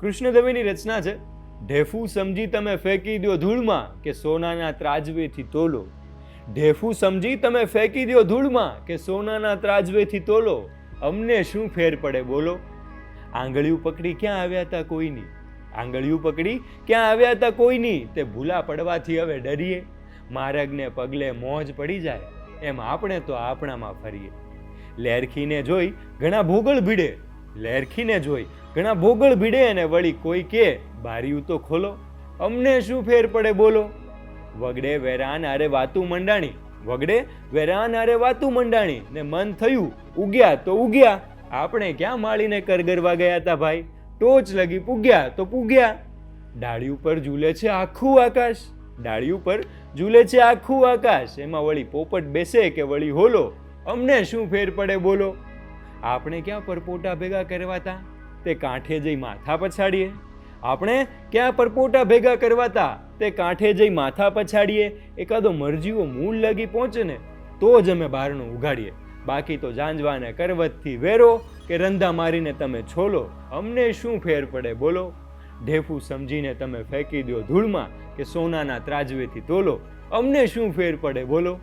કૃષ્ણ દવેની રચના છે. ઢેફું સમજી તમે ફેંકી દો ધૂળમાં કે સોનાના ત્રાજવેથી તોલો. ઢેફું સમજી તમે ફેંકી દો ધૂળમાં કે સોનાના ત્રાજવેથી તોલો. અમને શું ફેર પડે બોલો. આંગળીયું પકડી ક્યાં આવ્યા હતા કોઈની? આંગળીયું પકડી ક્યાં આવ્યા હતા કોઈની? તે ભૂલા પડવાથી હવે ડરીએ. માર્ગને પગલે મોજ પડી જાય. એમ આપણે તો આપણામાં ફરીએ. લેરખીને જોઈ ઘણા ભોગળ ભીડે. લેરખીને જોઈ ઘણા ભોગળ ભીડે અને વળી કોઈ કે, બારીયું તો ખોલો, અમને શું ફેર પડે બોલો? વગડે વેરાન આરે વાતું મંડાણી, વગડે વેરાન આરે વાતું મંડાણી, ને મન થયું, ઉગ્યા તો ઉગ્યા, આપણે ક્યાં માળીને કરગરવા ગયા હતા ભાઈ? ટોચ લગી પૂગ્યા તો પૂગ્યા. ડાળી ઉપર ઝૂલે છે આખું આકાશ, ડાળી ઉપર ઝૂલે છે આખું આકાશ, એમાં વળી પોપટ બેસે કે વળી હોલો, અમને શું ફેર પડે બોલો? આપણે ક્યાં પરપોટા ભેગા કરવાતા? તે કાંઠે જઈ માથા પછાડીએ. આપણે ક્યાં પરપોટા ભેગા કરવાતા તે કાંઠે જઈ માથા પછાડીએ. એકાદો મરજીઓ મૂળ લગી પહોંચે ને તો જ અમે બહારનું ઉગાડીએ બાકી તો જાંજવાને કરવતથી વેરો કે રંધા મારીને તમે છોલો. અમને શું ફેર પડે બોલો. ઢેફું સમજીને તમે ફેંકી દો ધૂળમાં કે સોનાના ત્રાજવેથી તોલો. અમને શું ફેર પડે બોલો.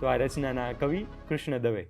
તો આ રચનાના કવિ કૃષ્ણ દવે.